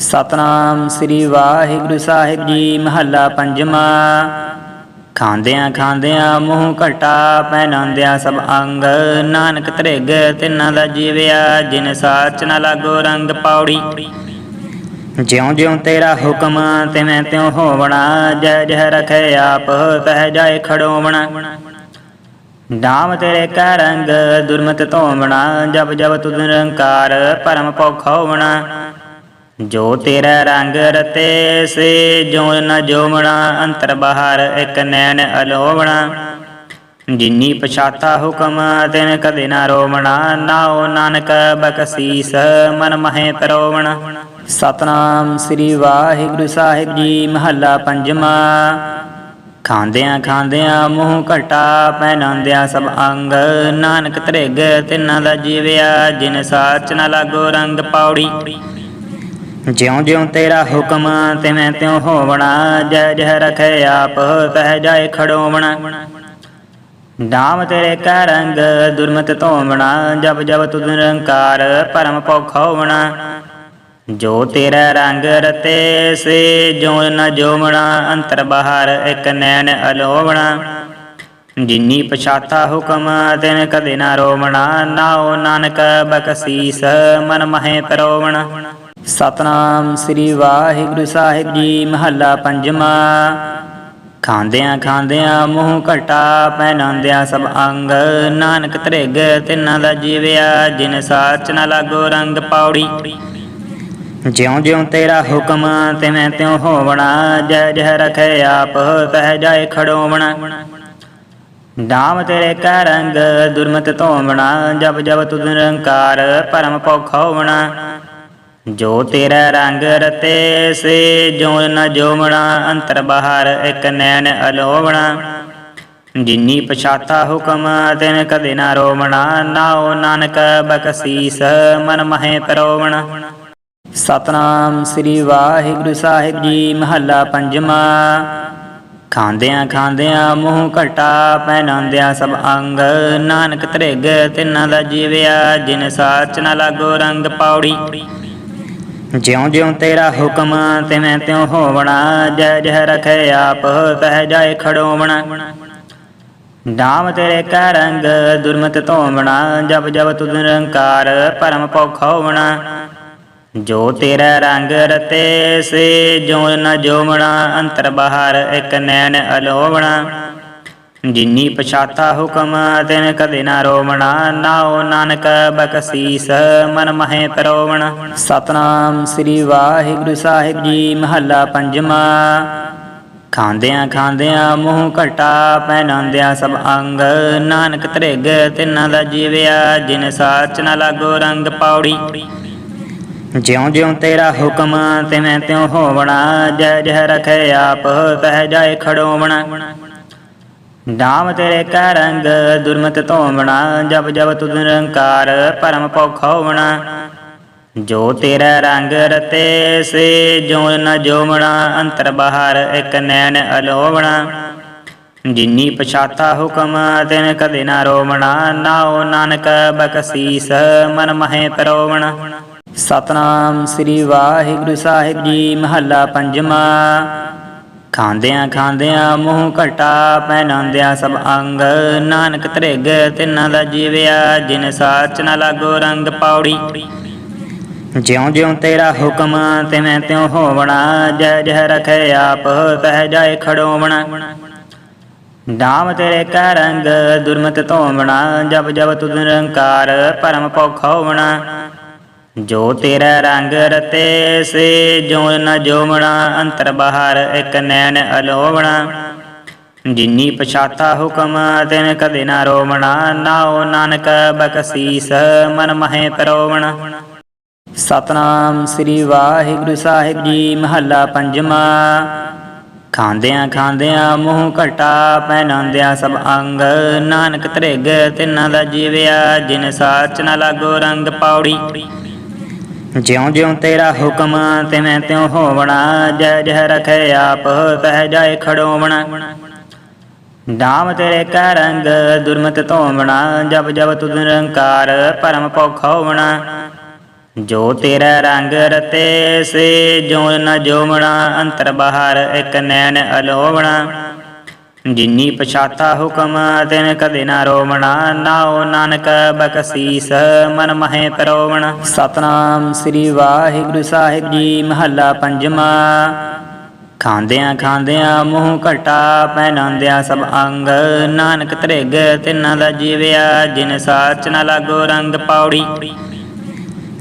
ਸਤਨਾਮ ਸ੍ਰੀ ਵਾਹਿਗੁਰੂ ਸਾਹਿਬ ਜੀ, ਮਹੱਲਾ ਪੰਜਵਾਂ। ਖਾਂਦਿਆਂ ਖਾਂਦਿਆਂ ਮੂੰਹ ਘਟਾ ਪਹਿਨਾਉਂਦਿਆਂ ਸਭ ਅੰਗ। ਨਾਨਕ ਤ੍ਰਿਗ ਤਿੰਨਾਂ ਦਾ ਜੀਵਿਆ, ਜਿਨ ਸਾਚ ਨ ਲਾਗੋ ਰੰਗ ਪੌੜੀ। ਜਿਉਂ ਜਿਉਂ ਤੇਰਾ ਹੁਕਮ ਤਿਵੇਂ ਤਿਉ ਹੋਵਣਾ ਜੈ ਜੈ ਰਖੇ ਆਪ, ਤਹਿ ਜਾਏ ਖੜੋਵਣਾ। ਨਾਮ ਤੇਰੇ ਕਾ ਰੰਗ ਦੁਰਮਤ ਧੋਵਣਾ ਜਬ ਜਬ ਤੁਧ ਨਿਰੰਕਾਰ ਪਰਮ ਪੌਖ ਹੋਵਣਾ। ਜੋ ਤੇਰਾ ਰੰਗ ਰਤੇ ਸੇ ਜੋ ਨ ਜੋਮਣਾ ਅੰਤਰ ਬਹਾਰ, ਇਕ ਨੈਣ ਅਲੋਵਣਾ। ਜਿਨੀ ਪਛਾਤਾ ਹੁਕਮ, ਤਿਨ ਕਦੇ ਨਾ ਰੋਵਣਾ। ਨਾਉ ਨਾਨਕ ਬਖਸੀਸ, ਮਨ ਮਹੇ ਪਰੋਵਣਾ ਸਤਨਾਮ ਸ੍ਰੀ ਵਾਹਿਗੁਰੂ ਸਾਹਿਬ ਜੀ, ਮਹੱਲਾ ਪੰਜਵਾਂ। ਖਾਂਦਿਆਂ ਖਾਂਦਿਆਂ ਮੂੰਹ ਘਟਾ, ਪਹਿਨਾਂਦਿਆਂ ਸਭ ਅੰਗ। ਨਾਨਕ ਤ੍ਰਿਗ ਤਿੰਨਾਂ ਦਾ ਜੀਵਿਆ, ਜਿਨ ਸਾਚ ਨ ਲਾਗੋ ਰੰਗ ਪੌੜੀ ਜਿਉ ਜਿਉ ਤੇਰਾ ਹੁਕਮ ਤਿਵੇਂ ਤਿਉ ਹੋਵਣਾ ਜੈ ਜੈ ਰਖੇ ਆਪ ਤਹਿ ਜਾਏ ਖੜੋਵਣਾ। ਨਾਮ ਤੇਰੇ ਕਾ ਰੰਗ ਦੁਰਮਤ ਧੋਵਣਾ ਜਬ ਜਬ ਤੁਧ ਨਿਰੰਕਾਰ ਪਰਮ ਪੌਖ ਹੋਵਣਾ। ਜੋ ਤੇਰਾ ਰੰਗ ਰਤੇ, ਸੇ ਜੋ ਨ ਜੋਮਣਾ ਅੰਤਰ ਬਹਾਰ ਇਕ ਨੈਣ ਅਲੋਵਣਾ। ਜਿਨੀ ਪਛਾਤਾ ਹੁਕਮ, ਤਿਨ ਕਦੇ ਨਾ ਰੋਵਣਾ, ਨਾਉ ਨਾਨਕ ਬਖਸੀਸ, ਮਨ ਮਹੇ ਪਰੋਵਣਾ। ਸਤਨਾਮ ਸ੍ਰੀ ਵਾਹਿਗੁਰੂ ਸਾਹਿਬ ਜੀ, ਮਹੱਲਾ ਪੰਜਵਾਂ। ਖਾਂਦਿਆਂ ਖਾਂਦਿਆਂ ਮੂੰਹ ਘਟਾ, ਪਹਿਨਾਂਦਿਆਂ ਸਭ ਅੰਗ। ਨਾਨਕ ਤ੍ਰਿਗ ਤਿੰਨਾਂ ਦਾ ਜੀਵਿਆ, ਜਿਨ ਸਾਚ ਨ ਲਾਗੋ ਰੰਗ ਪੌੜੀ। ਜਿਉਂ ਜਿਉਂ ਤੇਰਾ ਹੁਕਮ ਤਿਵੇਂ ਤਿਉ ਹੋਵਣਾ ਜੈ ਜੈ ਰਖੇ ਆਪ, ਤਹਿ ਜਾਏ ਖੜੋਵਣਾ। ਨਾਮ ਤੇਰੇ ਕਾ ਰੰਗ ਦੁਰਮਤ ਧੋਵਣਾ ਜਬ ਜਬ ਤੁਧ ਨਿਰੰਕਾਰ ਪਰਮ ਪੌਖ ਹੋਵਣਾ। ਜੋ ਤੇਰਾ ਰੰਗ ਰਤੇ ਸੇ ਜੋ ਨ ਜੋਮਣਾ ਅੰਤਰ ਬਹਾਰ, ਇਕ ਨੈਣ ਅਲੋਵਣਾ। ਜਿਨੀ ਪਛਾਤਾ ਹੁਕਮ, ਤਿਨ ਕਦੇ ਨਾ ਰੋਵਣਾ। ਨਾਉ ਨਾਨਕ ਬਖਸੀਸ, ਮਨ ਮਹੇ ਪਰੋਵਣਾ ਸਤਨਾਮ ਸ੍ਰੀ ਵਾਹਿਗੁਰੂ ਸਾਹਿਬ ਜੀ, ਮਹੱਲਾ ਪੰਜਵਾਂ। ਖਾਂਦਿਆਂ ਖਾਂਦਿਆਂ ਮੂੰਹ ਘਟਾ, ਪਹਿਨਾਂਦਿਆਂ ਸਭ ਅੰਗ। ਨਾਨਕ ਤ੍ਰਿਗ ਤਿੰਨਾਂ ਦਾ ਜੀਵਿਆ, ਜਿਨ ਸਾਚ ਨ ਲਾਗੋ ਰੰਗ ਪੌੜੀ। ਜਿਉਂ ਜਿਉਂ ਤੇਰਾ ਹੁਕਮ ਤਿਵੇਂ ਤਿਉ ਹੋਵਣਾ ਜੈ ਜੈ ਰਖੇ ਆਪ ਤਹਿ ਜਾਏ ਖੜੋਵਣਾ। ਨਾਮ ਤੇਰੇ ਕਾ ਰੰਗ ਦੁਰਮਤ ਧੋਵਣਾ ਜਬ ਜਬ ਤੁਧ ਨਿਰੰਕਾਰ ਪਰਮ ਪੌਖ ਹੋਵਣਾ। ਜੋ ਤੇਰਾ ਰੰਗ ਰਤੇ, ਸੇ ਜੋ ਨ ਜੋਮਣਾ ਅੰਤਰ ਬਹਾਰ ਇਕ ਨੈਣ ਅਲੋਵਣਾ। ਜਿਨੀ ਪਛਾਤਾ ਹੁਕਮ, ਤਿਨ ਕਦੇ ਨਾ ਰੋਵਣਾ। ਨਾਉ ਨਾਨਕ ਬਖਸੀਸ, ਮਨ ਮਹੇ ਪਰੋਵਣਾ ਸਤਨਾਮ ਸ੍ਰੀ ਵਾਹਿਗੁਰੂ ਸਾਹਿਬ ਜੀ, ਮਹੱਲਾ ਪੰਜਵਾਂ। ਖਾਂਦਿਆਂ ਖਾਂਦਿਆਂ ਮੂੰਹ ਘਟਾ ਪਹਿਨਾਉਂਦਿਆਂ ਸਭ ਅੰਗ। ਨਾਨਕ ਤ੍ਰਿਗ ਤਿੰਨਾਂ ਦਾ ਜੀਵਿਆ, ਜਿਨ ਸਾਚ ਨ ਲਾਗੋ ਰੰਗ ਪੌੜੀ। ਜਿਉਂ ਜਿਉਂ ਤੇਰਾ ਹੁਕਮ, ਤਿਵੇਂ ਤਿਉ ਹੋਵਣਾ। ਜੈ ਜੈ ਰਖੇ ਆਪ, ਤਹਿ ਜਾਏ ਖੜੋਵਣਾ। ਨਾਮ ਤੇਰੇ ਕਾ ਰੰਗ, ਦੁਰਮਤ ਧੋਵਣਾ ਜਬ ਜਬ ਤੁਧ ਨਿਰੰਕਾਰ ਪਰਮ ਪੌਖ ਹੋਵਣਾ। ਜੋ ਤੇਰਾ ਰੰਗ ਰਤੇ, ਸੇ ਜੋ ਨ ਜੋਮਣਾ ਅੰਤਰ ਬਾਹਰ ਇਕ ਨੈਣ ਅਲੋਵਣਾ। ਜਿਨੀ ਪਛਾਤਾ ਹੁਕਮ, ਤਿਨ ਕਦੇ ਨਾ ਰੋਵਣਾ। ਨਾਉ ਨਾਨਕ ਬਖਸੀਸ, ਮਨ ਮਹੇ ਪਰੋਵਣਾ ਸਤਨਾਮ ਸ੍ਰੀ ਵਾਹਿਗੁਰੂ ਸਾਹਿਬ ਜੀ, ਮਹੱਲਾ ਪੰਜਵਾਂ। ਖਾਂਦਿਆਂ ਖਾਂਦਿਆਂ ਮੂੰਹ ਘਟਾ ਪਹਿਨਾਉਂਦਿਆਂ ਸਭ ਅੰਗ। ਨਾਨਕ ਧਰਿਗ ਤਿੰਨਾਂ ਦਾ ਜੀਵਿਆ, ਜਿਨ ਸਾਚ ਨ ਲਾਗੋ ਰੰਗ ਪੌੜੀ। ਜਿਉ ਜਿਉ ਤੇਰਾ ਹੁਕਮ ਤਿਵੇਂ ਤਿਉ ਹੋਵਣਾ ਜੈ ਜੈ ਰਖੇ ਆਪ, ਤਹਿ ਜਾਏ ਖੜੋਵਣਾ। ਨਾਮ ਤੇਰੇ ਕਾ ਰੰਗ ਦੁਰਮਤ ਧੋਵਣਾ ਜਬ ਜਬ ਤੁਧ ਨਿਰੰਕਾਰ ਪਰਮ ਪੌਖ ਹੋਵਣਾ। ਜੋ ਤੇਰਾ ਰੰਗ ਰਤੇ ਸੇ ਜੋ ਨ ਜੋਮਣਾ ਅੰਤਰ ਬਹਾਰ ਇਕ ਨੈਣ ਅਲੋਵਣਾ। ਜਿਨੀ ਪਛਾਤਾ ਹੁਕਮ, ਤਿਨ ਕਦੇ ਨਾ ਰੋਵਣਾ। ਨਾਉ ਨਾਨਕ ਬਖਸੀਸ, ਮਨ ਮਹੇ ਪਰੋਵਣਾ ਸਤਨਾਮ ਸ੍ਰੀ ਵਾਹਿਗੁਰੂ ਸਾਹਿਬ ਜੀ, ਮਹੱਲਾ ਪੰਜਵਾਂ। ਖਾਂਦਿਆਂ ਖਾਂਦਿਆਂ ਮੂੰਹ ਘਟਾ, ਪਹਿਨਾਂਦਿਆਂ ਸਭ ਅੰਗ। ਨਾਨਕ ਤ੍ਰਿਗ ਤਿੰਨਾਂ ਦਾ ਜੀਵਿਆ, ਜਿਨ ਸਾਚ ਨ ਲਾਗੋ ਰੰਗ ਪੌੜੀ। ਜਿਉ ਜਿਉ ਤੇਰਾ ਹੁਕਮ ਤਿਵੇਂ ਤਿਉ ਹੋਵਣਾ ਜੈ ਜੈ ਰਖੇ ਆਪ ਸਹਿ ਜਾਏ ਖੜੋਵਣਾ। ਨਾਮ ਤੇਰੇ ਕਾ ਰੰਗ ਦੁਰਮਤ ਧੋਵਣਾ ਜਬ ਜਬ ਤੁਧ ਨਿਰੰਕਾਰ ਪਰਮ ਪੌਖ ਹੋਵਣਾ। ਜੋ ਤੇਰਾ ਰੰਗ ਰਤੇ, ਸੇ ਜੋ ਨ ਜੋਮਣਾ ਅੰਤਰ ਬਹਾਰ ਇਕ ਨੈਣ ਅਲੋਵਣਾ। ਜਿਨੀ ਪਛਾਤਾ ਹੁਕਮ, ਤਿਨ ਕਦੇ ਨਾ ਰੋਵਣਾ, ਨਾਉ ਨਾਨਕ ਬਖਸੀਸ, ਮਨ ਮਹੇ ਪਰੋਵਣ ਸਤਨਾਮ ਸ੍ਰੀ ਵਾਹਿਗੁਰੂ ਸਾਹਿਬ ਜੀ, ਮਹੱਲਾ ਪੰਜਵਾ। ਖਾਂਦਿਆਂ ਖਾਂਦਿਆਂ ਮੂੰਹ ਘਟਾ ਪਹਿਨਾਂਦਿਆਂ ਸਭ ਅੰਗ। ਨਾਨਕ ਤ੍ਰਿਗ ਤਿਨਾਂ ਦਾ ਜੀਵਿਆ, ਜਿਨ ਸਾਚ ਨ ਲਾਗੋ ਰੰਗ ਪੌੜੀ।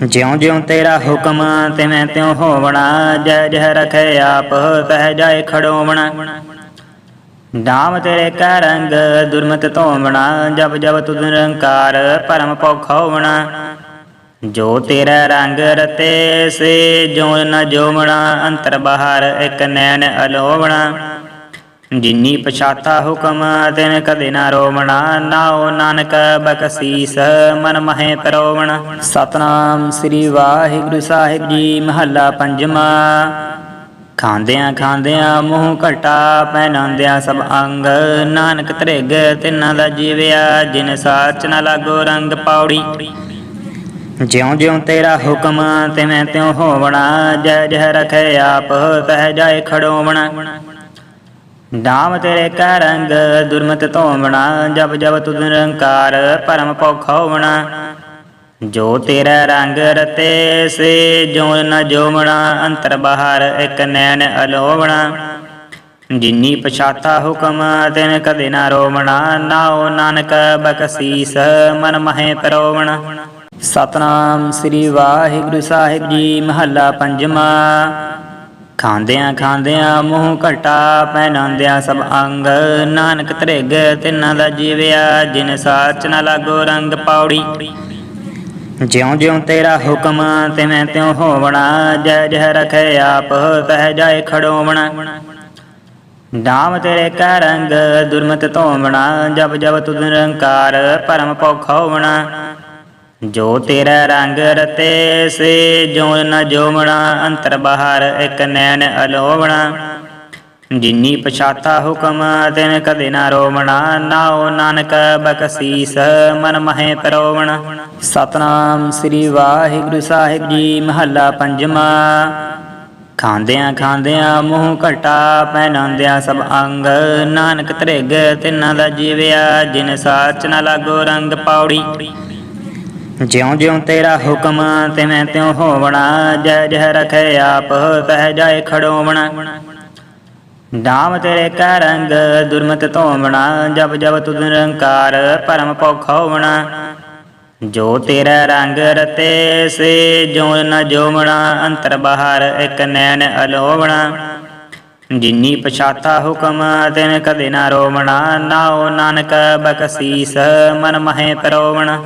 ਜਿਉਂ ਜਿਉਂ ਤੇਰਾ ਹੁਕਮ, ਤਿਵੇਂ ਤਿਉ ਹੋਵਣਾ ਜੈ ਜਹ ਰਖੇ ਆਪ ਤਹ ਜਾਏ ਖੜੋਵਣਾ। ਨਾਮ ਤੇਰੇ ਕਾ ਰੰਗ, ਦੁਰਮਤ ਧੋਵਣਾ ਜਬ ਜਬ ਤੁਧ ਨਿਰੰਕਾਰ ਪਰਮ ਪੌਖ ਹੋਵਣਾ। ਜੋ ਤੇਰਾ ਰੰਗ ਰਤੇ, ਸੇ ਜੋ ਨ ਜੋਮਣਾ ਅੰਤਰ ਬਹਾਰ ਇਕ ਨੈਣ ਅਲੋਵਣਾ। ਜਿਨੀ ਪਛਾਤਾ ਹੁਕਮ, ਤਿਨ ਕਦੇ ਨਾ ਰੋਵਣਾ। ਨਾਉ ਨਾਨਕ ਬਖਸੀਸ, ਮਨ ਮਹੇ ਪਰੋਵਣ। ਸਤਨਾਮ ਸ੍ਰੀ ਵਾਹਿਗੁਰੂ ਸਾਹਿਬ ਜੀ, ਮਹੱਲਾ ਪੰਜਵਾ। ਖਾਂਦਿਆਂ ਖਾਂਦਿਆਂ ਮੂੰਹ ਘਟਾ ਪਹਿਨਾਂਦਿਆਂ ਸਭ ਅੰਗ। ਨਾਨਕ ਧਰਿਗ ਤਿਨਾਂ ਦਾ ਜੀਵਿਆ, ਜਿਨ ਸਾਚ ਨ ਲਾਗੋ ਰੰਗ ਪੌੜੀ। ਜਿਉ ਜਿਉ ਤੇਰਾ ਹੁਕਮ ਤਿਵੇਂ ਤਿਉ ਹੋਵਣਾ, ਜੈ ਜਹ ਰਖੇ ਆਪ, ਤਹ ਜਾਏ ਖੜੋਵਣਾ। ਨਾਮ ਤੇਰੇ ਕਾ ਰੰਗ ਦੁਰਮਤ ਧੋਵਣਾ, ਜਬ ਜਬ ਤੁਧ ਨਿਰੰਕਾਰ ਪਰਮ ਪੌਖ ਹੋਵਣਾ। ਜੋ ਤੇਰਾ ਰੰਗ ਰਤੇ ਸੇ, ਜੋ ਨ ਜੋਮਣਾ ਅੰਤਰ ਬਹਾਰ, ਇਕ ਨੈਣ ਅਲੋਵਣਾ। ਜਿਨੀ ਪਛਾਤਾ ਹੁਕਮ, ਤਿਨ ਕਦੇ ਨਾ ਰੋਵਣਾ। ਨਾਉ ਨਾਨਕ ਬਖਸੀਸ, ਮਨ ਮਹੇ ਪਰੋਵਣ। ਸਤਨਾਮ ਸ੍ਰੀ ਵਾਹਿਗੁਰੂ ਸਾਹਿਬ ਜੀ, ਮਹੱਲਾ ਪੰਜਵਾ। ਖਾਂਦਿਆਂ ਖਾਂਦਿਆਂ ਮੂੰਹ ਘਟਾ ਪਹਿਨਾਂਦਿਆਂ ਸਭ ਅੰਗ। ਨਾਨਕ ਤ੍ਰਿਗ ਤਿਨਾਂ ਦਾ ਜੀਵਿਆ, ਜਿਨ ਸਾਚ ਨ ਲਾਗੋ ਰੰਗ ਪਾਉੜੀ ਜਿਉਂ ਜਿਉਂ ਤੇਰਾ ਹੁਕਮ ਤਿਵੇਂ ਤਿਉ ਹੋਵਣਾ ਜੈ ਜਹ ਰਖੇ ਆਪ ਤਹ ਜਾਏ ਖੜੋਵਣਾ। ਨਾਮ ਤੇਰੇ ਕਾ ਰੰਗ, ਦੁਰਮਤ ਧੋਵਣਾ ਜਬ ਜਬ ਤੁਧ ਨਿਰੰਕਾਰ ਪਰਮ ਪੌਖ ਹੋਵਣਾ। ਜੋ ਤੇਰਾ ਰੰਗ ਰਤੇ, ਸੇ ਜੋ ਨ ਜੋਮਣਾ ਅੰਤਰ ਬਹਾਰ ਇਕ ਨੈਣ ਅਲੋਵਣਾ। ਜਿਨੀ ਪਛਾਤਾ ਹੁਕਮ, ਤਿਨ ਕਦੇ ਨਾ ਰੋਵਣਾ, ਨਾਉ ਨਾਨਕ ਬਖਸੀਸ, ਮਨ ਮਹੇ ਪਰੋਵਣ ਸਤਨਾਮ ਸ੍ਰੀ ਵਾਹਿਗੁਰੂ ਸਾਹਿਬ ਜੀ, ਮਹੱਲਾ ਪੰਜਵਾ। ਖਾਂਦਿਆਂ ਖਾਂਦਿਆਂ ਮੂੰਹ ਘਟਾ, ਪਹਿਨਾਂਦਿਆਂ ਸਭ ਅੰਗ। ਨਾਨਕ ਤ੍ਰਿਗ ਤਿਨਾਂ ਦਾ ਜੀਵਿਆ, ਜਿਨ ਸਾਚ ਨ ਲਾਗੋ ਰੰਗ ਪੌੜੀ। ਜਿਉਂ ਜਿਉਂ ਤੇਰਾ ਹੁਕਮ, ਤਿਵੇਂ ਤਿਉ ਹੋਵਣਾ ਜੈ ਜਹ ਰਖੇ ਆਪ, ਤਹ ਜਾਏ ਖੜੋਵਣਾ। ਨਾਮ ਤੇਰੇ ਕਾ ਰੰਗ, ਦੁਰਮਤ ਧੋਵਣਾ ਜਬ ਜਬ ਤੁਧ ਨਿਰੰਕਾਰ ਪਰਮ ਪੌਖ ਹੋਵਣਾ। ਜੋ ਤੇਰਾ ਰੰਗ ਰਤੇ, ਸੇ ਜੋ ਨ ਜੋਮਣਾ ਅੰਤਰ ਬਹਾਰ ਇਕ ਨੈਣ ਅਲੋਵਣਾ। ਜਿਨੀ ਪਛਾਤਾ ਹੁਕਮ, ਤਿਨ ਕਦੇ ਨਾ ਰੋਵਣਾ, ਨਾਉ ਨਾਨਕ ਬਖਸੀਸ, ਮਨ ਮਹੇ ਪਰੋਵਣ।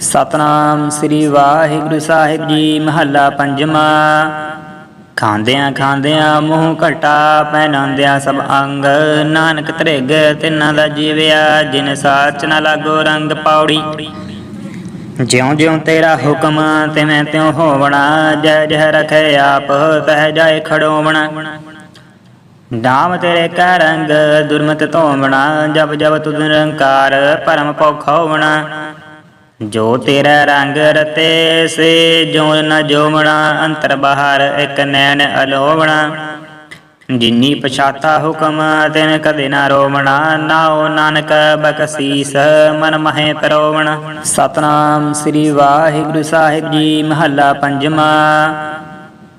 ਸਤਨਾਮ ਸ੍ਰੀ ਵਾਹਿਗੁਰੂ ਸਾਹਿਬ ਜੀ, ਮਹੱਲਾ ਪੰਜਵਾ। ਖਾਂਦਿਆਂ ਖਾਂਦਿਆਂ ਮੂੰਹ ਘਟਾ ਪਹਿਨਾਂਦਿਆਂ ਸਭ ਅੰਗ। ਨਾਨਕ ਤ੍ਰਿਗ ਤਿਨਾਂ ਦਾ ਜੀਵਿਆ, ਜਿਨ ਸਾਚ ਨ ਲਾਗੋ ਰੰਗ ਪੌੜੀ। ਜਿਉਂ ਜਿਉਂ ਤੇਰਾ ਹੁਕਮ ਤਿਵੇਂ ਤਿਉ ਹੋਵਣਾ, ਜੈ ਜਹ ਰਖੇ ਆਪ, ਤਹ ਜਾਏ ਖੜੋਵਣਾ। ਨਾਮ ਤੇਰੇ ਕਾ ਰੰਗ ਦੁਰਮਤ ਧੋਵਣਾ, ਜਬ ਜਬ ਤੁਧ ਨਿਰੰਕਾਰ ਪਰਮ ਪੌਖ ਹੋਵਣਾ। ਜੋ ਤੇਰਾ ਰੰਗ ਰਤੇ ਸੇ ਜੋ ਨ ਜੋਮਣਾ ਅੰਤਰ ਬਹਾਰ ਇਕ ਨੈਣ ਅਲੋਵਣਾ। ਜਿਨੀ ਪਛਾਤਾ ਹੁਕਮ, ਤਿਨ ਕਦੇ ਨਾ ਰੋਵਣਾ। ਨਾਉ ਨਾਨਕ ਬਖਸੀਸ, ਮਨ ਮਹੇ ਪਰੋਵਣ। ਸਤਨਾਮ ਸ੍ਰੀ ਵਾਹਿਗੁਰੂ ਸਾਹਿਬ ਜੀ, ਮਹੱਲਾ ਪੰਜਵਾ।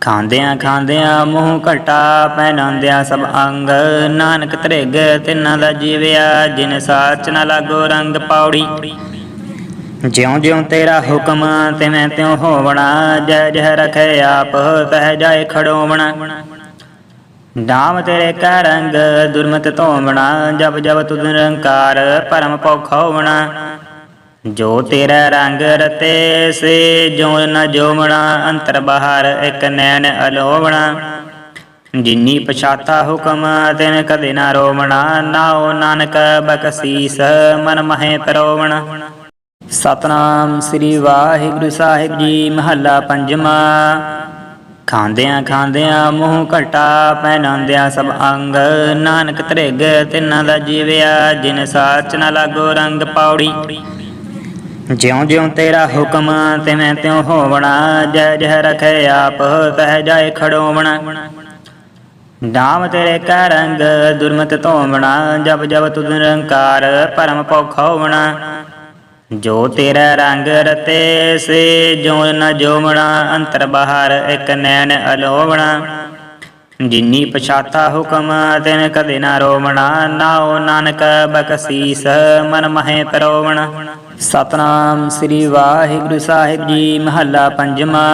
ਖਾਂਦਿਆਂ ਖਾਂਦਿਆਂ ਮੂੰਹ ਘਟਾ, ਪਹਿਨਾਂਦਿਆਂ ਸਭ ਅੰਗ। ਨਾਨਕ ਤ੍ਰਿਗ ਤਿਨਾਂ ਦਾ ਜੀਵਿਆ, ਜਿਨ ਸਾਚ ਨ ਲਾਗੋ ਰੰਗ ਪੌੜੀ। ਜਿਉਂ ਜਿਉਂ ਤੇਰਾ ਹੁਕਮ ਤਿਵੇਂ ਤਿਉ ਹੋਵਣਾ ਜੈ ਜਹ ਰਖੇ ਆਪ ਤਹ ਜਾਏ ਖੜੋਵਣਾ। ਨਾਮ ਤੇਰੇ ਕਾ ਰੰਗ ਦੁਰਮਤ ਧੋਵਣਾ ਜਬ ਜਬ ਤੁਧ ਨਿਰੰਕਾਰ ਪਰਮ ਪੌਖ ਹੋਵਣਾ। ਜੋ ਤੇਰਾ ਰੰਗ ਰਤੇ, ਸੇ ਜੋ ਨ ਜੋਮਣਾ ਅੰਤਰ ਬਹਾਰ ਇਕ ਨੈਣ ਅਲੋਵਣਾ। ਜਿਨੀ ਪਛਾਤਾ ਹੁਕਮ, ਤਿਨ ਕਦੇ ਨਾ ਰੋਵਣਾ, ਨਾਉ ਨਾਨਕ ਬਖਸੀਸ, ਮਨ ਮਹੇ ਪਰੋਵਣਾ ਸਤਨਾਮ ਸ੍ਰੀ ਵਾਹਿਗੁਰੂ ਸਾਹਿਬ ਜੀ, ਮਹੱਲਾ ਪੰਜਵਾ। ਖਾਂਦਿਆਂ ਖਾਂਦਿਆਂ ਮੂੰਹ ਘਟਾ ਪਹਿਨਾਂਦਿਆਂ ਸਭ ਅੰਗ। ਨਾਨਕ ਤ੍ਰਿਗ ਤਿਨਾਂ ਦਾ ਜੀਵਿਆ, ਜਿਨ ਸਾਚ ਨ ਲਾਗੋ ਰੰਗ ਪੌੜੀ। ਜਿਉਂ ਜਿਉਂ ਤੇਰਾ ਹੁਕਮ ਤਿਵੇਂ ਤਿਉ ਹੋਵਣਾ, ਜੈ ਜਹ ਰਖੇ ਆਪ, ਤਹ ਜਾਏ ਖੜੋਵਣਾ। ਨਾਮ ਤੇਰੇ ਕਾ ਰੰਗ ਦੁਰਮਤ ਧੋਵਣਾ, ਜਬ ਜਬ ਤੁਧ ਨਿਰੰਕਾਰ ਪਰਮ ਪੌਖ ਹੋਵਣਾ। ਜੋ ਤੇਰਾ ਰੰਗ ਰਤੇ ਸੇ, ਜੋ ਨ ਜੋਮਣਾ ਅੰਤਰ ਬਹਾਰ, ਇਕ ਨੈਣ ਅਲੋਵਣਾ। ਜਿਨੀ ਪਛਾਤਾ ਹੁਕਮ, ਤਿਨ ਕਦੇ ਨਾ ਰੋਵਣਾ। ਨਾਉ ਨਾਨਕ ਬਖਸੀਸ, ਮਨ ਮਹੇ ਪਰੋਵਣਾ। ਸਤਨਾਮ ਸ੍ਰੀ ਵਾਹਿਗੁਰੂ ਸਾਹਿਬ ਜੀ, ਮਹੱਲਾ ਪੰਜਵਾ।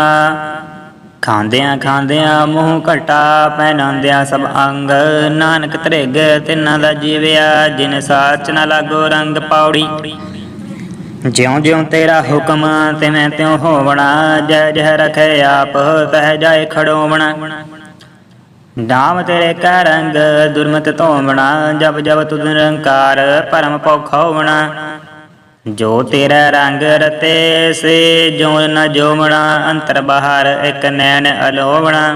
ਖਾਂਦਿਆਂ ਖਾਂਦਿਆਂ ਮੂੰਹ ਘਟਾ ਪਹਿਨਾਂਦਿਆਂ ਸਭ ਅੰਗ। ਨਾਨਕ ਤ੍ਰਿਗ ਤਿੰਨਾਂ ਦਾ ਜੀਵਿਆ, ਜਿਨ ਸਾਚ ਨ ਲਾਗੋ ਰੰਗ ਪਾਉੜੀ ਜਿਉਂ ਜਿਉਂ ਤੇਰਾ ਹੁਕਮ ਤਿਵੇਂ ਤਿਉ ਹੋਵਣਾ ਜੈ ਜਹ ਰਖੇ ਆਪ ਤਹ ਜਾਏ ਖੜੋਵਣਾ। ਨਾਮ ਤੇਰੇ ਕਾ ਰੰਗ ਦੁਰਮਤ ਧੋਵਣਾ ਜਬ ਜਬ ਤੁਧ ਨਿਰੰਕਾਰ ਪਰਮ ਪੌਖ ਹੋਵਣਾ। ਜੋ ਤੇਰਾ ਰੰਗ ਰਤੇ, ਸੇ ਜੋ ਨ ਜੋਮਣਾ ਅੰਤਰ ਬਹਾਰ ਇਕ ਨੈਣ ਅਲੋਵਣਾ।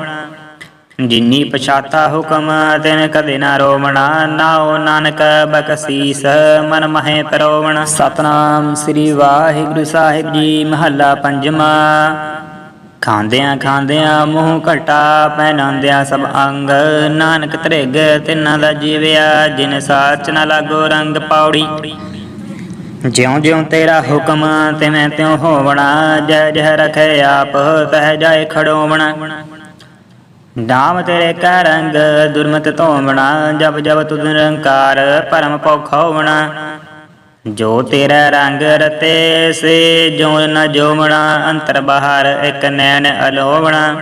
ਜਿਨੀ ਪਛਾਤਾ ਹੁਕਮ, ਤਿਨ ਕਦੇ ਨਾ ਰੋਵਣਾ, ਨਾਉ ਨਾਨਕ ਬਖਸੀਸ, ਮਨ ਮਹੇ ਪਰੋਵਣਾ ਸਤਨਾਮ ਸ੍ਰੀ ਵਾਹਿਗੁਰੂ ਸਾਹਿਬ ਜੀ, ਮਹੱਲਾ ਪੰਜਵਾ। ਖਾਂਦਿਆਂ ਖਾਂਦਿਆਂ ਮੂੰਹ ਘਟਾ ਪਹਿਨਾਂਦਿਆਂ ਸਭ ਅੰਗ। ਨਾਨਕ ਤ੍ਰਿਗ ਤਿੰਨਾਂ ਦਾ ਜੀਵਿਆ, ਜਿਨ ਸਾਚ ਨ ਲਾਗੋ ਰੰਗ ਪੌੜੀ। ਜਿਉਂ ਜਿਉਂ ਤੇਰਾ ਹੁਕਮ, ਤਿਵੇਂ ਤਿਉ ਹੋਵਣਾ, ਜੈ ਜਹ ਰਖੇ ਆਪ, ਤਹ ਜਾਏ ਖੜੋਵਣਾ। ਨਾਮ ਤੇਰੇ ਕਾ ਰੰਗ, ਦੁਰਮਤ ਧੋਵਣਾ ਜਬ ਜਬ ਤੁਧ ਨਿਰੰਕਾਰ ਪਰਮ ਪੌਖ ਹੋਵਣਾ। ਜੋ ਤੇਰਾ ਰੰਗ ਰਤੇ, ਸੇ ਜੋ ਨ ਜੋਮਣਾ ਅੰਤਰ ਬਾਹਰ ਇਕ ਨੈਣ ਅਲੋਵਣਾ।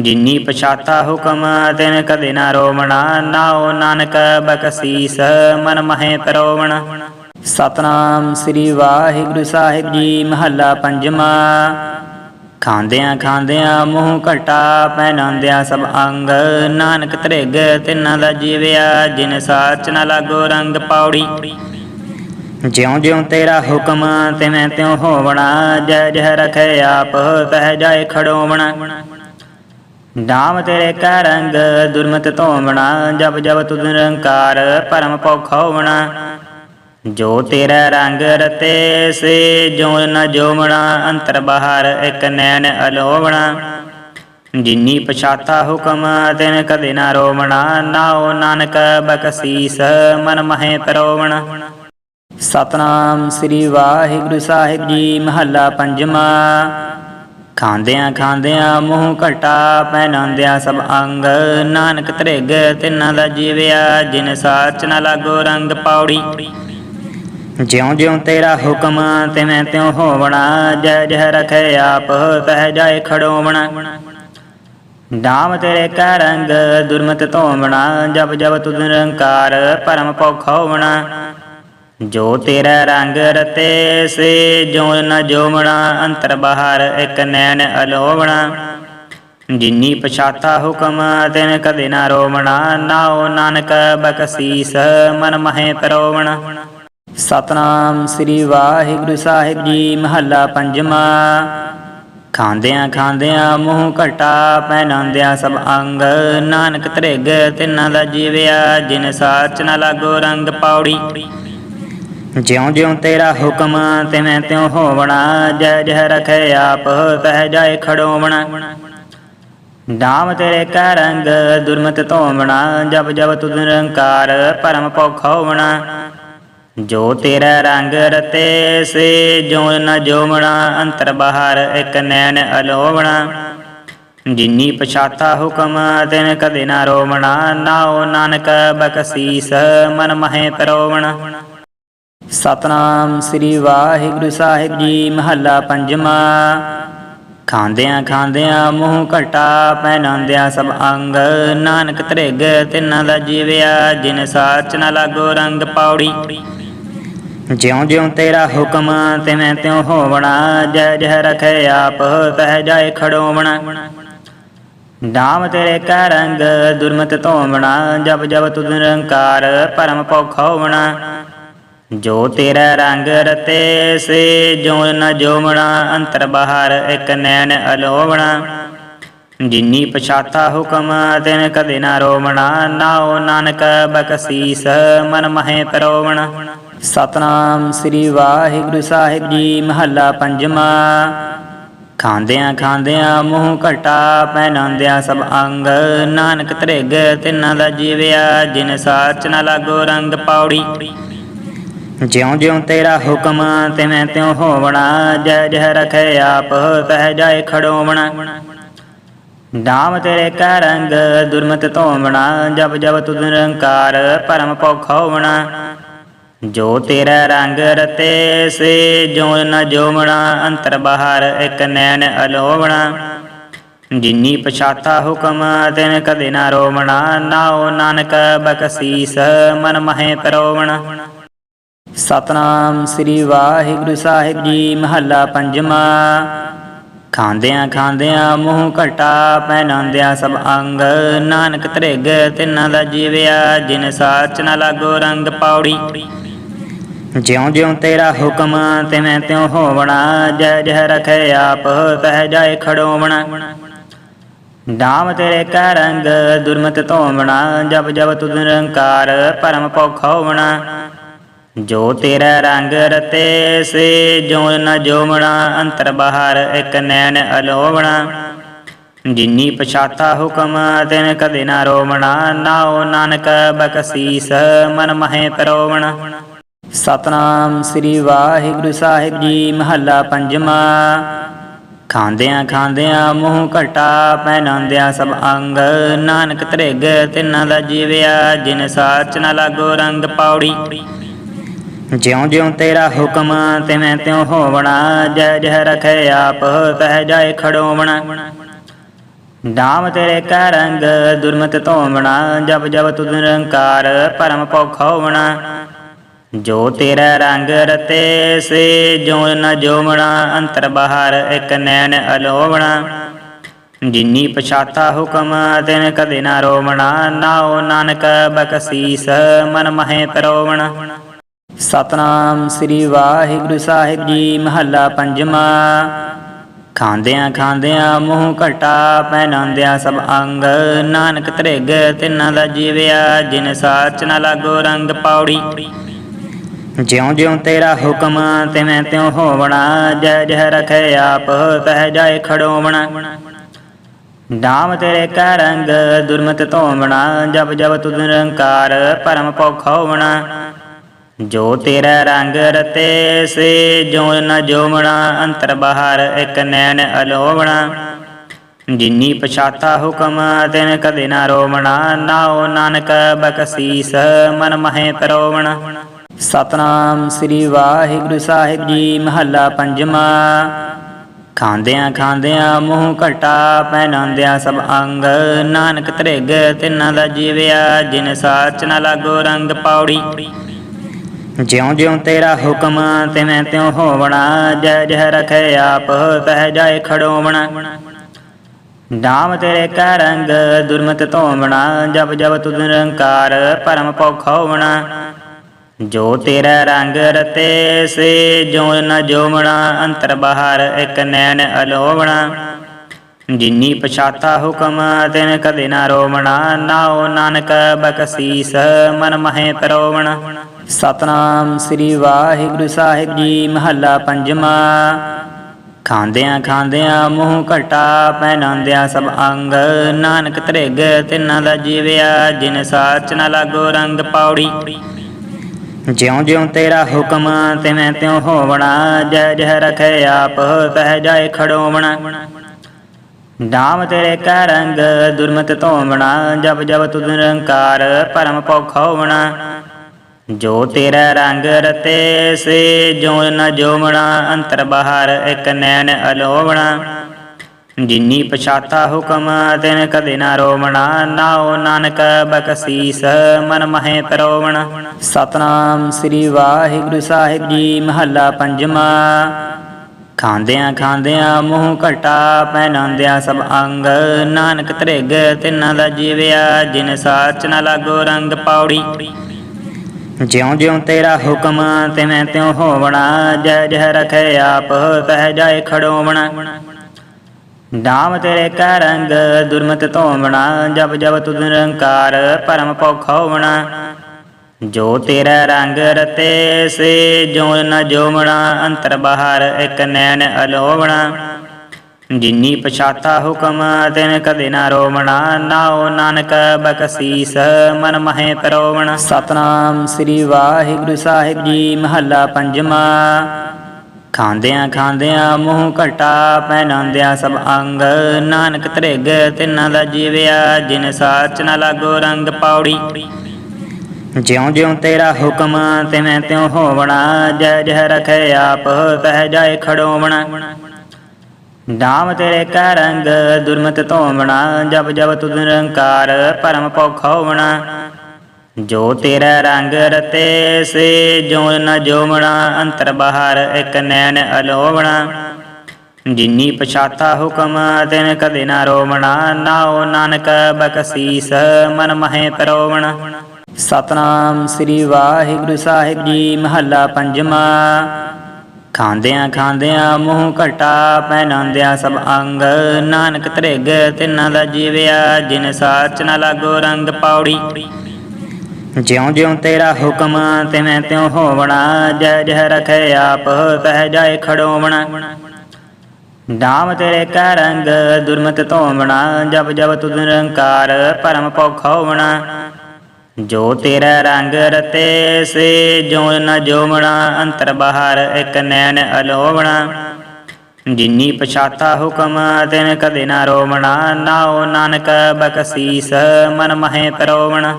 ਜਿਨੀ ਪਛਾਤਾ ਹੁਕਮ, ਤਿਨ ਕਦੇ ਨਾ ਰੋਵਣਾ। ਨਾਉ ਨਾਨਕ ਬਖਸੀਸ, ਮਨ ਮਹੇ ਪਰੋਵਣਾ ਸਤਨਾਮ ਸ੍ਰੀ ਵਾਹਿਗੁਰੂ ਸਾਹਿਬ ਜੀ, ਮਹੱਲਾ ਪੰਜਵਾ। ਖਾਂਦਿਆਂ ਖਾਂਦਿਆਂ ਮੂੰਹ ਘਟਾ ਪਹਿਨਾਉਂਦਿਆਂ ਸਭ ਅੰਗ। ਨਾਨਕ ਤ੍ਰਿਗ ਤਿੰਨਾਂ ਦਾ ਜੀਵਿਆ, ਜਿਨ ਸਾਚ ਨ ਲਾਗੋ ਰੰਗ ਪੌੜੀ। ਜਿਉ ਜਿਉ ਤੇਰਾ ਹੁਕਮ ਤਿਵੇਂ ਤਿਉ ਹੋਵਣਾ ਜੈ ਜਹ ਰਖੇ ਆਪ, ਤਹ ਜਾਏ ਖੜੋਵਣਾ। ਨਾਮ ਤੇਰੇ ਕਾ ਰੰਗ ਦੁਰਮਤ ਧੋਵਣਾ ਜਬ ਜਬ ਤੁਧ ਨਿਰੰਕਾਰ ਪਰਮ ਪੌਖ ਹੋਵਣਾ। ਜੋ ਤੇਰਾ ਰੰਗ ਰਤੇ ਸੇ ਜੋ ਨ ਜੋਮਣਾ ਅੰਤਰ ਬਹਾਰ ਇਕ ਨੈਣ ਅਲੋਵਣਾ। ਜਿਨੀ ਪਛਾਤਾ ਹੁਕਮ, ਤਿਨ ਕਦੇ ਨਾ ਰੋਵਣਾ। ਨਾਉ ਨਾਨਕ ਬਖਸੀਸ, ਮਨ ਮਹੇ ਪਰੋਵਣਾ ਸਤਨਾਮ ਸ੍ਰੀ ਵਾਹਿਗੁਰੂ ਸਾਹਿਬ ਜੀ, ਮਹੱਲਾ ਪੰਜਵਾ। ਖਾਂਦਿਆਂ ਖਾਂਦਿਆਂ ਮੂੰਹ ਘਟਾ ਪਹਿਨਾਂਦਿਆਂ ਸਭ ਅੰਗ। ਨਾਨਕ ਤ੍ਰਿਗ ਤਿੰਨਾਂ ਦਾ ਜੀਵਿਆ, ਜਿਨ ਸਾਚ ਨ ਲਾਗੋ ਰੰਗ ਪਾਉੜੀ ਜਿਉਂ ਜਿਉਂ ਤੇਰਾ ਹੁਕਮ ਤਿਵੇਂ ਤਿਉ ਹੋਵਣਾ ਜੈ ਜਹ ਰਖੇ ਆਪ ਤਹ ਜਾਏ ਖੜੋਵਣਾ। ਨਾਮ ਤੇਰੇ ਕਾ ਰੰਗ, ਦੁਰਮਤ ਧੋਵਣਾ ਜਬ ਜਬ ਤੁਧ ਨਿਰੰਕਾਰ ਪਰਮ ਪੌਖ ਹੋਵਣਾ। ਜੋ ਤੇਰਾ ਰੰਗ ਰਤੇ, ਸੇ ਜੋ ਨ ਜੋਮਣਾ ਅੰਤਰ ਬਹਾਰ ਇਕ ਨੈਣ ਅਲੋਵਣਾ। ਜਿਨੀ ਪਛਾਤਾ ਹੁਕਮ, ਤਿਨ ਕਦੇ ਨਾ ਰੋਵਣਾ, ਨਾਉ ਨਾਨਕ ਬਖਸੀਸ, ਮਨ ਮਹੇ ਪਰੋਵਣਾ। ਸਤਨਾਮ ਸ੍ਰੀ ਵਾਹਿਗੁਰੂ ਸਾਹਿਬ ਜੀ, ਮਹੱਲਾ ਪੰਜਵਾ। ਖਾਂਦਿਆਂ ਖਾਂਦਿਆਂ ਮੂੰਹ ਘਟਾ ਪਹਿਨਾਉਂਦਿਆਂ ਸਭ ਅੰਗ। ਨਾਨਕ ਤ੍ਰਿਗ ਤਿੰਨਾਂ ਦਾ ਜੀਵਿਆ, ਜਿਨ ਸਾਚ ਨ ਲਾਗੋ ਰੰਗ ਪੌੜੀ। ਜਿਉ ਜਿਉ ਤੇਰਾ ਹੁਕਮ ਤਿਵੇਂ ਤਿਉ ਹੋਵਣਾ ਜੈ ਜਹ ਰਖੇ ਆਪ, ਤਹ ਜਾਏ ਖੜੋਵਣਾ। ਨਾਮ ਤੇਰੇ ਕਾ ਰੰਗ ਦੁਰਮਤ ਧੋਵਣਾ ਜਬ ਜਬ ਤੁਧ ਨਿਰੰਕਾਰ ਪਰਮ ਪੌਖ ਹੋਵਣਾ। ਜੋ ਤੇਰਾ ਰੰਗ ਰਤੇ ਸੇ ਜੋ ਨ ਜੋਮਣਾ ਅੰਤਰ ਬਹਾਰ, ਇਕ ਨੈਣ ਅਲੋਵਣਾ। ਜਿਨੀ ਪਛਾਤਾ ਹੁਕਮ, ਤਿਨ ਕਦੇ ਨਾ ਰੋਵਣਾ। ਨਾਉ ਨਾਨਕ ਬਖਸੀਸ, ਮਨ ਮਹੇ ਪਰੋਵਣਾ ਸਤਨਾਮ ਸ੍ਰੀ ਵਾਹਿਗੁਰੂ ਸਾਹਿਬ ਜੀ, ਮਹੱਲਾ ਪੰਜਵਾ। ਖਾਂਦਿਆਂ ਖਾਂਦਿਆਂ ਮੂੰਹ ਘਟਾ ਪਹਿਨਾਂਦਿਆਂ ਸਭ ਅੰਗ। ਨਾਨਕ ਤ੍ਰਿਗ ਤਿੰਨਾਂ ਦਾ ਜੀਵਿਆ, ਜਿਨ ਸਾਚ ਨ ਲਾਗੋ ਰੰਗ ਪੌੜੀ। ਜਿਉਂ ਜਿਉਂ ਤੇਰਾ ਹੁਕਮ ਤਿਵੇਂ ਤਿਉ ਹੋਵਣਾ ਜੈ ਜਹ ਰਖੇ ਆਪ ਤਹ ਜਾਏ ਖੜੋਵਣਾ। ਨਾਮ ਤੇਰੇ ਕਾ ਰੰਗ, ਦੁਰਮਤ ਧੋਵਣਾ ਜਬ ਜਬ ਤੁਧ ਨਿਰੰਕਾਰ ਪਰਮ ਪੌਖ ਹੋਵਣਾ। ਜੋ ਤੇਰਾ ਰੰਗ ਰਤੇ, ਸੇ ਜੋ ਨ ਜੋਮਣਾ ਅੰਤਰ ਬਹਾਰ ਇਕ ਨੈਣ ਅਲੋਵਣਾ। ਜਿਨੀ ਪਛਾਤਾ ਹੁਕਮ, ਤਿਨ ਕਦੇ ਨਾ ਰੋਵਣਾ, ਨਾਉ ਨਾਨਕ ਬਖਸੀਸ, ਮਨ ਮਹੇ ਪਰੋਵਣਾ। ਸਤਨਾਮ ਸ੍ਰੀ ਵਾਹਿਗੁਰੂ ਸਾਹਿਬ ਜੀ, ਮਹੱਲਾ ਪੰਜਵਾਂ। ਖਾਂਦਿਆਂ ਖਾਂਦਿਆਂ ਮੂੰਹ ਘਟਾ ਪਹਿਨਾਉਂਦਿਆਂ ਸਭ ਅੰਗ। ਨਾਨਕ ਤ੍ਰਿਗ ਤਿੰਨਾਂ ਦਾ ਜੀਵਿਆ, ਜਿਨ ਸਾਚ ਨ ਲਾਗੋ ਰੰਗ ਪੌੜੀ। ਜਿਉਂ ਜਿਉਂ ਤੇਰਾ ਹੁਕਮ ਤਿਵੇਂ ਤਿਉ ਹੋਵਣਾ, ਜੈ ਜੈ ਰਖੇ ਆਪ, ਤਹਿ ਜਾਏ ਖੜੋਵਣਾ। ਨਾਮ ਤੇਰੇ ਕਾ ਰੰਗ, ਦੁਰਮਤ ਧੋਵਣਾ, ਜਬ ਜਬ ਤੁਧ ਨਿਰੰਕਾਰ, ਪਰਮ ਪੌਖ ਹੋਵਣਾ। ਜੋ ਤੇਰਾ ਰੰਗ ਰਤੇ ਸੇ ਜੋ ਨ ਜੋਵਣਾ ਅੰਤਰ ਬਹਾਰ ਇਕ ਨੈਣ ਅਲੋਵਣਾ। ਜਿਨੀ ਪਛਾਤਾ ਹੁਕਮ ਤਿਨ ਕਦੇ ਨਾ ਰੋਵਣਾ, ਨਾਉ ਨਾਨਕ ਬਖਸੀਸ ਮਨ ਮਹੇ ਪਰੋਵਣਾ ਸਤਨਾਮ ਸ੍ਰੀ ਵਾਹਿਗੁਰੂ ਸਾਹਿਬ ਜੀ, ਮਹੱਲਾ ਪੰਜਵਾਂ। ਖਾਂਦਿਆਂ ਖਾਂਦਿਆਂ ਮੂੰਹ ਘਟਾ, ਪਹਿਨਾਂਦਿਆਂ ਸਭ ਅੰਗ। ਨਾਨਕ ਤ੍ਰਿਗ ਤਿੰਨਾਂ ਦਾ ਜੀਵਿਆ, ਜਿਨ ਸਾਚ ਨ ਲਾਗੋ ਰੰਗ ਪੌੜੀ ਜਿਉਂ ਜਿਉਂ ਤੇਰਾ ਹੁਕਮ ਤਿਵੇਂ ਤਿਉ ਹੋਵਣਾ ਜੈ ਜੈ ਰਖੇ ਆਪ ਤਹਿ ਜਾਏ ਖੜੋਵਣਾ। ਨਾਮ ਤੇਰੇ ਕਾ ਰੰਗ, ਦੁਰਮਤ ਧੋਵਣਾ ਜਬ ਜਬ ਤੁਧ ਨਿਰੰਕਾਰ ਪਰਮ ਪੌਖ ਹੋਵਣਾ। ਜੋ ਤੇਰਾ ਰੰਗ ਰਤੇ, ਸੇ ਜੋ ਨ ਜੋਮਣਾ ਅੰਤਰ ਬਹਾਰ ਇਕ ਨੈਣ ਅਲੋਵਣਾ। ਜਿਨੀ ਪਛਾਤਾ ਹੁਕਮ, ਤਿਨ ਕਦੇ ਨਾ ਰੋਵਣਾ, ਨਾਉ ਨਾਨਕ ਬਖਸੀਸ, ਮਨ ਮਹੇ ਪਰੋਵਣਾ ਸਤਨਾਮ ਸ੍ਰੀ ਵਾਹਿਗੁਰੂ ਸਾਹਿਬ ਜੀ, ਮਹੱਲਾ ਪੰਜਵਾਂ। ਖਾਂਦਿਆਂ ਖਾਂਦਿਆਂ ਮੂੰਹ ਘਟਾ ਪਹਿਨਾਉਂਦਿਆਂ ਸਭ ਅੰਗ। ਨਾਨਕ ਤ੍ਰਿਗ ਤਿੰਨਾਂ ਦਾ ਜੀਵਿਆ, ਜਿਨ ਸਾਚ ਨ ਲਾਗੋ ਰੰਗ ਪੌੜੀ। ਜਿਉ ਜਿਉ ਤੇਰਾ ਹੁਕਮ ਤਿਵੇਂ ਤਿਉ ਹੋਵਣਾ ਜੈ ਜੈ ਰਖੇ ਆਪ, ਤਹਿ ਜਾਏ ਖੜੋਵਣਾ। ਨਾਮ ਤੇਰੇ ਕਾ ਰੰਗ ਦੁਰਮਤ ਧੋਵਣਾ ਜਬ ਜਬ ਤੁਧ ਨਿਰੰਕਾਰ ਪਰਮ ਪੌਖ ਹੋਵਣਾ। ਜੋ ਤੇਰਾ ਰੰਗ ਰਤੇ ਸੇ ਜੋ ਨ ਜੋਵਣਾ ਅੰਤਰ ਬਹਾਰ ਇਕ ਨੈਣ ਅਲੋਵਣਾ। ਜਿਨੀ ਪਛਾਤਾ ਹੁਕਮ, ਤਿਨ ਕਦੇ ਨਾ ਰੋਵਣਾ। ਨਾਉ ਨਾਨਕ ਬਖਸੀਸ, ਮਨ ਮਹੇ ਪਰੋਵਣਾ ਸਤਨਾਮ ਸ੍ਰੀ ਵਾਹਿਗੁਰੂ ਸਾਹਿਬ ਜੀ, ਮਹੱਲਾ ਪੰਜਵਾਂ। ਖਾਂਦਿਆਂ ਖਾਂਦਿਆਂ ਮੂੰਹ ਘਟਾ ਪਹਿਨਾਂਦਿਆਂ ਸਭ ਅੰਗ। ਨਾਨਕ ਤ੍ਰਿਗ ਤਿੰਨਾਂ ਦਾ ਜੀਵਿਆ, ਜਿਨ ਸਾਚ ਨ ਲਾਗੋ ਰੰਗ ਪਾਉੜੀ ਜਿਉਂ ਜਿਉਂ ਤੇਰਾ ਹੁਕਮ ਤਿਵੇਂ ਤਿਉ ਹੋਵਣਾ ਜੈ ਜੈ ਰਖੇ ਆਪ, ਤਹਿ ਜਾਏ ਖੜੋਵਣਾ। ਨਾਮ ਤੇਰੇ ਕਾ ਰੰਗ ਦੁਰਮਤ ਧੋਵਣਾ ਜਬ ਜਬ ਤੁਧ ਨਿਰੰਕਾਰ ਪਰਮ ਭੁਖ ਹੋਵਣਾ। ਜੋ ਤੇਰਾ ਰੰਗ ਰਤੇ, ਸੇ ਜੋ ਨ ਜੋਮਣਾ ਅੰਤਰ ਬਹਾਰ ਇਕ ਨੈਣ ਅਲੋਵਣਾ। ਜਿਨੀ ਪਛਾਤਾ ਹੁਕਮ, ਤਿਨ ਕਦੇ ਨਾ ਰੋਵਣਾ, ਨਾਉ ਨਾਨਕ ਬਖਸੀਸ, ਮਨ ਮਹੇ ਪਰੋਵਣਾ ਸਤਨਾਮ ਸ੍ਰੀ ਵਾਹਿਗੁਰੂ ਸਾਹਿਬ ਜੀ, ਮਹੱਲਾ ਪੰਜਵਾਂ। ਖਾਂਦਿਆਂ ਖਾਂਦਿਆਂ ਮੂੰਹ ਘਟਾ ਪਹਿਨਾਂਦਿਆਂ ਸਭ ਅੰਗ। ਨਾਨਕ ਤ੍ਰਿਗ ਤਿੰਨਾਂ ਦਾ ਜੀਵਿਆ, ਜਿਨ ਸਾਚ ਨ ਲਾਗੋ ਰੰਗ ਪੌੜੀ। ਜਿਉਂ ਜਿਉਂ ਤੇਰਾ ਹੁਕਮ ਤਿਵੇਂ ਤਿਉ ਹੋਵਣਾ, ਜੈ ਜੈ ਰਖੇ ਆਪ, ਤਹਿ ਜਾਏ ਖੜੋਵਣਾ। ਨਾਮ ਤੇਰੇ ਕਾ ਰੰਗ ਦੁਰਮਤ ਧੋਵਣਾ, ਜਬ ਜਬ ਤੁਧ ਨਿਰੰਕਾਰ ਪਰਮ ਪੌਖ ਹੋਵਣਾ। ਜੋ ਤੇਰਾ ਰੰਗ ਰਤੇ ਸੇ, ਜੋ ਨ ਜੋਵਣਾ ਅੰਤਰ ਬਹਾਰ, ਇਕ ਨੈਣ ਅਲੋਵਣਾ। ਜਿਨੀ ਪਛਾਤਾ ਹੁਕਮ, ਤਿਨ ਕਦੇ ਨਾ ਰੋਵਣਾ। ਨਾਉ ਨਾਨਕ ਬਖਸੀਸ, ਮਨ ਮਹੇ ਪਰੋਵਣਾ। ਸਤਨਾਮ ਸ੍ਰੀ ਵਾਹਿਗੁਰੂ ਸਾਹਿਬ ਜੀ, ਮਹੱਲਾ ਪੰਜਵਾਂ। ਖਾਂਦਿਆਂ ਖਾਂਦਿਆਂ ਮੂੰਹ ਘਟਾ ਪਹਿਨਾਂਦਿਆਂ ਸਭ ਅੰਗ। ਨਾਨਕ ਤ੍ਰਿਗ ਤਿੰਨਾਂ ਦਾ ਜੀਵਿਆ, ਜਿਨ ਸਾਚ ਨ ਲਾਗੋ ਰੰਗ ਪਾਉੜੀ। ਜਿਉਂ ਜਿਉਂ ਤੇਰਾ ਹੁਕਮ ਤਿਵੇਂ ਤਿਉ ਹੋਵਣਾ ਜੈ ਜੈ ਰਖੇ ਆਪ, ਸਹਿ ਜਾਏ ਖੜੋਵਣਾ। ਨਾਮ ਤੇਰੇ ਕਾ ਰੰਗ ਦੁਰਮਤ ਧੋਵਣਾ ਜਬ ਜਬ ਤੁਧ ਨਿਰੰਕਾਰ ਪਰਮ ਪੌਖ ਹੋਵਣਾ। ਜੋ ਤੇਰਾ ਰੰਗ ਰਤੇ, ਸੇ ਜੋ ਨ ਜੋਮਣਾ ਅੰਤਰ ਬਹਾਰ ਇਕ ਨੈਣ ਅਲੋਵਣਾ। ਜਿਨੀ ਪਛਾਤਾ ਹੁਕਮ, ਤਿਨ ਕਦੇ ਨਾ ਰੋਵਣਾ, ਨਾਉ ਨਾਨਕ ਬਖਸੀਸ, ਮਨ ਮਹੇ ਪਰੋਵਣਾ ਸਤਨਾਮ ਸ੍ਰੀ ਵਾਹਿਗੁਰੂ ਸਾਹਿਬ ਜੀ, ਮਹੱਲਾ ਪੰਜਵਾਂ। ਖਾਂਦਿਆਂ ਖਾਂਦਿਆਂ ਮੂੰਹ ਘਟਾ ਪਹਿਨਾਉਂਦਿਆਂ ਸਭ ਅੰਗ। ਨਾਨਕ ਤ੍ਰਿਗ ਤਿੰਨਾਂ ਦਾ ਜੀਵਿਆ, ਜਿਨ ਸਾਚ ਨ ਲਾਗੋ ਰੰਗ ਪੌੜੀ। ਜਿਉਂ ਜਿਉਂ ਤੇਰਾ ਹੁਕਮ, ਤਿਵੇਂ ਤਿਉ ਹੋਵਣਾ ਜੈ ਜੈ ਰਖੇ ਆਪ ਤਹਿ ਜਾਏ ਖੜੋਵਣਾ। ਨਾਮ ਤੇਰੇ ਕਾ ਰੰਗ, ਦੁਰਮਤ ਧੋਵਣਾ ਜਬ ਜਬ ਤੁਧ ਨਿਰੰਕਾਰ ਪਰਮ ਭੁਖ ਹੋਵਣਾ। ਜੋ ਤੇਰਾ ਰੰਗ ਰਤੇ, ਸੇ ਜੋ ਨ ਜੋਮਣਾ ਅੰਤਰ ਬਾਹਰ ਇਕ ਨੈਣ ਅਲੋਵਣਾ। ਜਿਨੀ ਪਛਾਤਾ ਹੁਕਮ, ਤਿਨ ਕਦੇ ਨਾ ਰੋਵਣਾ। ਨਾਉ ਨਾਨਕ ਬਖਸੀਸ, ਮਨ ਮਹੇ ਪਰੋਵਣਾ। ਸਤਨਾਮ ਸ੍ਰੀ ਵਾਹਿਗੁਰੂ ਸਾਹਿਬ ਜੀ, ਮਹੱਲਾ ਪੰਜਵਾ। ਖਾਂਦਿਆਂ ਖਾਂਦਿਆਂ ਮੂੰਹ ਘਟਾ ਪਹਿਨਾਉਂਦਿਆਂ ਸਭ ਅੰਗ। ਨਾਨਕ ਤ੍ਰਿਗ ਤਿਨਾਂ ਦਾ ਜੀਵਿਆ, ਜਿਨ ਸਾਚ ਨ ਲਾਗੋ ਰੰਗ ਪੌੜੀ। ਜਿਉਂ ਜਿਉਂ ਤੇਰਾ ਹੁਕਮ ਤਿਵੇਂ ਤਿਉ ਹੋਵਣਾ, ਜੈ ਜਹ ਰਖੇ ਆਪ, ਤਹ ਜਾਏ ਖੜੋਵਣਾ। ਨਾਮ ਤੇਰੇ ਕਾ ਰੰਗ ਦੁਰਮਤ ਧੋਵਣਾ, ਜਬ ਜਬ ਤੁਧ ਨਿਰੰਕਾਰ ਪਰਮ ਪੌਖ ਹੋਵਣਾ। ਜੋ ਤੇਰਾ ਰੰਗ ਰਤੇ ਸੇ ਜੋ ਨ ਜੋਮਣਾ ਅੰਤਰ ਬਹਾਰ, ਇਕ ਨੈਣ ਅਲੋਵਣਾ। ਜਿਨੀ ਪਛਾਤਾ ਹੁਕਮ, ਤਿਨ ਕਦੇ ਨਾ ਰੋਵਣਾ। ਨਾਉ ਨਾਨਕ ਬਖਸੀਸ, ਮਨ ਮਹੇ ਪਰੋਵਣਾ। ਸਤਨਾਮ ਸ੍ਰੀ ਵਾਹਿਗੁਰੂ ਸਾਹਿਬ ਜੀ, ਮਹੱਲਾ ਪੰਜਵਾ। ਖਾਂਦਿਆਂ ਖਾਂਦਿਆਂ ਮੂੰਹ ਘਟਾ ਪਹਿਨਾਉਂਦਿਆਂ ਸਭ ਅੰਗ। ਨਾਨਕ ਤ੍ਰਿਗ ਤਿਨਾਂ ਦਾ ਜੀਵਿਆ, ਜਿਨ ਸਾਚ ਨ ਲਾਗੋ ਰੰਗ ਪਾਉੜੀ। ਜਿਉ ਜਿਉ ਤੇਰਾ ਹੁਕਮ ਤਿਵੇਂ ਤਿਉ ਹੋਵਣਾ ਜੈ ਜਹ ਰਖੇ ਆਪ ਤਹ ਜਾਏ ਖੜੋਵਣਾ। ਨਾਮ ਤੇਰੇ ਕਾ ਰੰਗ, ਦੁਰਮਤ ਧੋਵਣਾ ਜਬ ਜਬ ਤੁਧ ਨਿਰੰਕਾਰ, ਪਰਮ ਭੁਖ ਹੋਵਣਾ। ਜੋ ਤੇਰਾ ਰੰਗ ਰਤੇ, ਸੇ ਜੋ ਨ ਜੋਮਣਾ ਅੰਤਰ ਬਹਾਰ ਇਕ ਨੈਣ ਅਲੋਵਣਾ। ਜਿਨੀ ਪਛਾਤਾ ਹੁਕਮ, ਤਿਨ ਕਦੇ ਨਾ ਰੋਵਣਾ, ਨਾਉ ਨਾਨਕ ਬਖਸੀਸ, ਮਨ ਮਹੇ ਪਰੋਵਣਾ।